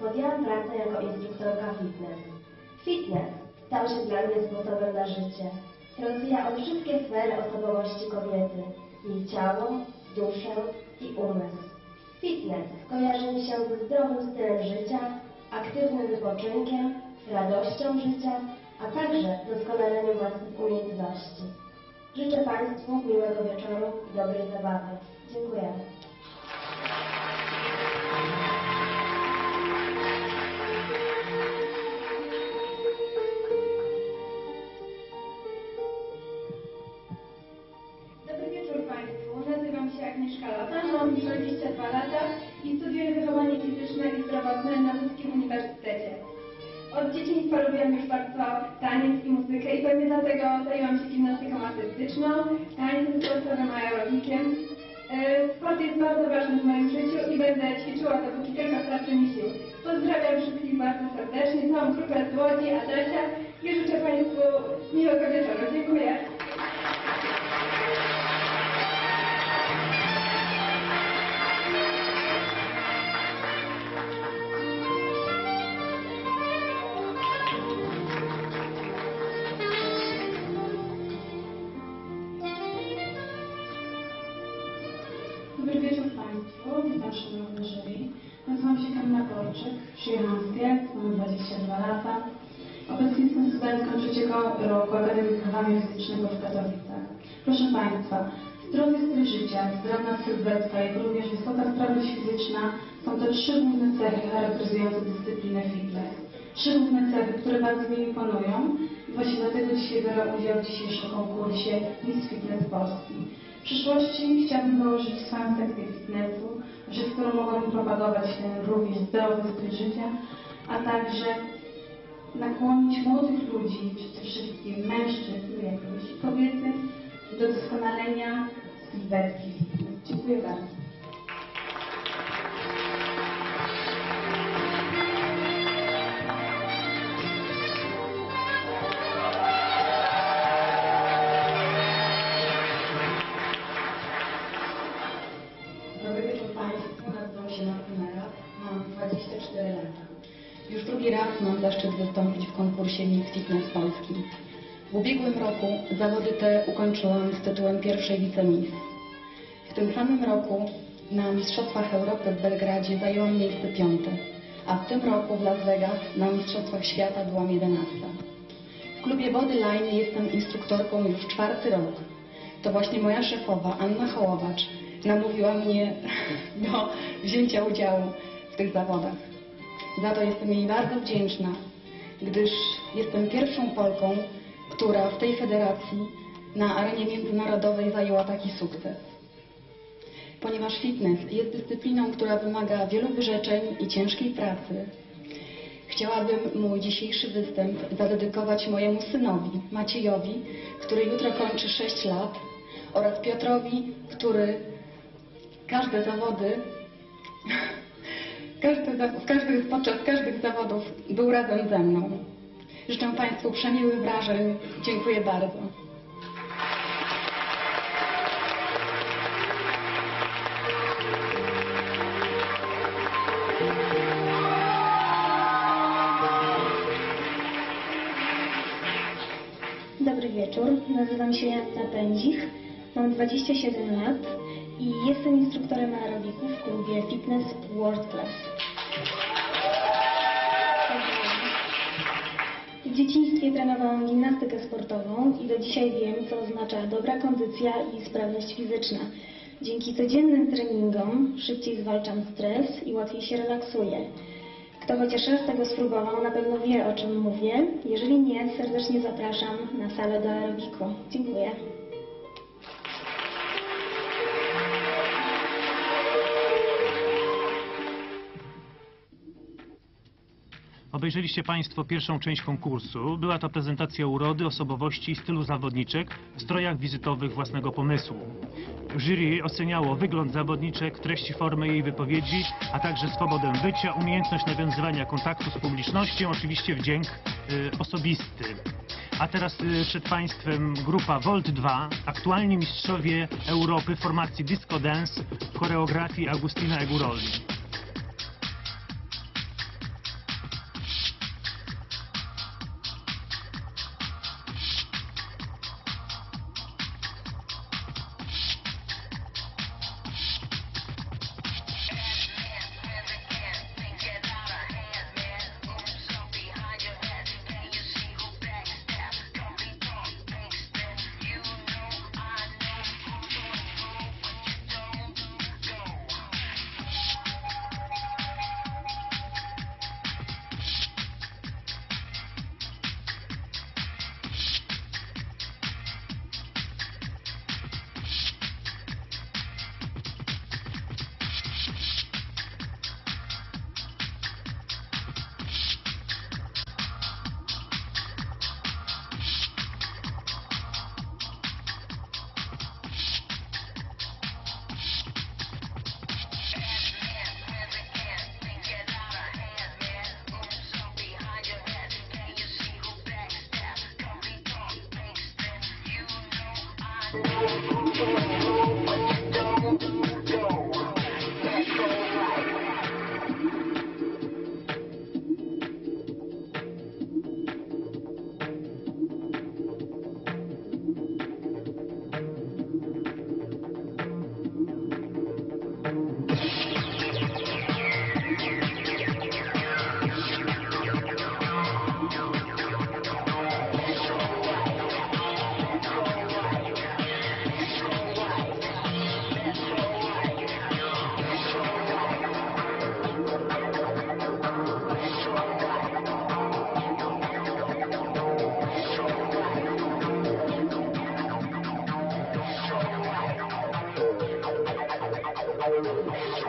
podjęłam pracę jako instruktorka fitness. Fitness stał się dla mnie sposobem na życie. Rozwija on wszystkie sfery osobowości kobiety. Jej ciało, duszę i umysł. Fitness kojarzy mi się ze zdrowym stylem życia, aktywnym wypoczynkiem, radością życia, a także doskonaleniem własnych umiejętności. Życzę Państwu miłego wieczoru i dobrej zabawy. Dziękuję. Lata, mam 22 lata i studiuję wychowanie fizyczne i zdrowotne na Łódzkim Uniwersytecie. Od dzieciństwa lubiłam już bardzo taniec i muzykę i pewnie dlatego zajęłam się gimnastyką artystyczną, tańcem sportowym a aerobikiem. E, Sport jest bardzo ważny w moim życiu i będę ćwiczyła dopóki tylko starczy mi sił. Pozdrawiam wszystkich bardzo serdecznie, całą grupę z Łodzi, Adasia i życzę Państwu miłego wieczoru. Dziękuję. Dobry wieczór Państwu, witam szanowny jury. Nazywam się Kamila Korczyk, przyjechałam z Kielc, mam 22 lata. Obecnie jestem studentką trzeciego roku Akademii Wychowania Fizycznego w Katowicach. Proszę Państwa, zdrowy styl życia, zdrowna sylwetka, jak również wysoka sprawność fizyczna są to trzy główne cechy charakteryzujące dyscyplinę fitness. Trzy główne cechy, które bardzo mi imponują i właśnie dlatego dzisiaj biorę udział w dzisiejszym konkursie Miss Fitness Polski. W przyszłości chciałabym założyć swoją sekcję fitnessu, przez którą mogłabym propagować również zdrowy styl życia, a także nakłonić młodych ludzi, przede wszystkim mężczyzn, jak również kobiety, do doskonalenia sylwetki. Dziękuję bardzo. Zaszczyt wystąpić w konkursie Miss Fitness Polski. W ubiegłym roku zawody te ukończyłam z tytułem pierwszej wicemis. W tym samym roku na Mistrzostwach Europy w Belgradzie zajęłam miejsce piąte, a w tym roku w Las Vegas na Mistrzostwach Świata byłam jedenasta. W klubie Bodyline jestem instruktorką już czwarty rok. To właśnie moja szefowa, Anna Hołowacz, namówiła mnie do wzięcia udziału w tych zawodach. Za to jestem jej bardzo wdzięczna, gdyż jestem pierwszą Polką, która w tej federacji na arenie międzynarodowej zajęła taki sukces. Ponieważ fitness jest dyscypliną, która wymaga wielu wyrzeczeń i ciężkiej pracy, Chciałabym mój dzisiejszy występ zadedykować mojemu synowi, Maciejowi, który jutro kończy 6 lat, oraz Piotrowi, który każde zawody, każdy, w każdych, podczas każdych zawodów był razem ze mną. Życzę Państwu przemiłych wrażeń. Dziękuję bardzo. Dobry wieczór, nazywam się Janna Pędzich, mam 27 lat i jestem instruktorem aerobiku w klubie Fitness World Class. W dzieciństwie trenowałam gimnastykę sportową i do dzisiaj wiem, co oznacza dobra kondycja i sprawność fizyczna. Dzięki codziennym treningom szybciej zwalczam stres i łatwiej się relaksuję. Kto chociaż raz tego spróbował, na pewno wie, o czym mówię. Jeżeli nie, serdecznie zapraszam na salę do aerobiku. Dziękuję. Obejrzeliście Państwo pierwszą część konkursu. Była to prezentacja urody, osobowości i stylu zawodniczek w strojach wizytowych własnego pomysłu. Jury oceniało wygląd zawodniczek, treści formy jej wypowiedzi, a także swobodę bycia, umiejętność nawiązywania kontaktu z publicznością, oczywiście wdzięk y, osobisty. A teraz y, przed Państwem grupa Volt 2, aktualni mistrzowie Europy formacji disco dance w choreografii Agustina Eguroli. Thank you. I'm